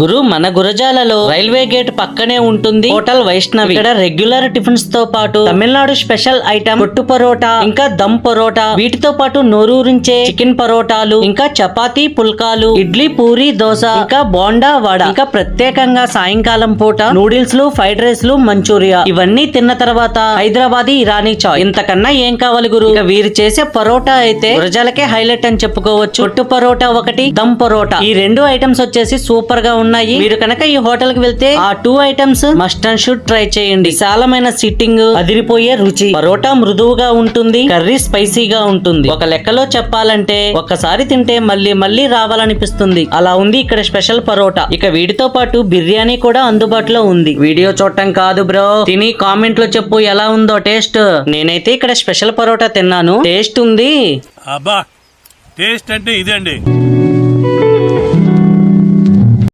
గురు మన గురజాలలో railway gate పక్కనే ఉంటుంది. హోటల్ వైష్ణవి. ఇక్కడ రెగ్యులర్ టిఫిన్స్తో పాటు తమిళనాడు స్పెషల్ ఐటమ్ పొట్టు పరోటా ఇంకా దమ్ పరోటా వీటితో పాటు నోరూరించే చికెన్ పరోటాలు ఇంకా చపాతీ పుల్కాలు ఇడ్లీ పూరి దోశ ఇంకా బోండా వడ ఇంకా ప్రత్యేకంగా సాయంకాలం పూట నూడిల్స్లు ఫ్రైడ్ రైస్లు మంచూరియా. ఇవన్నీ తిన్న తర్వాత హైదరాబాదీ ఇరానీ చాయ్. ఇంతకన్నా ఏం కావాలి గురు? ఇక వీరు చేసే పరోటా అయితే గురజాలకే హైలైట్ అని చెప్పుకోవచ్చు. పొట్టు పరోటా ఒకటి దమ్ పరోటా. ఈ రెండు ఐటమ్స్ వచ్చేసి సూపర్గా ఉన్నాయి. మీరు కనుక ఈ హోటల్కి వెళ్తే ఆ two items must and should try చేయండి. విశాలమైన సిట్టింగ్ అదిరిపోయే రుచి పరోటా మృదువుగా ఉంటుంది కర్రీ స్పైసీగా ఉంటుంది. ఒక లెక్కలో చెప్పాలంటే ఒక్కసారి తింటే మళ్ళీ మళ్ళీ రావాలనిపిస్తుంది. అలా ఉంది ఇక్కడ స్పెషల్ పరోటా. ఇక వీటితో పాటు బిర్యానీ కూడా అందుబాటులో ఉంది. వీడియో చూడటం కాదు బ్రో. తిని కామెంట్లో చెప్పు ఎలా ఉందో టేస్ట్. నేనైతే ఇక్కడ స్పెషల్ పరోటా తిన్నాను. టేస్ట్ ఉంది. అబ్బా టేస్ట్ అంటే ఇదండి.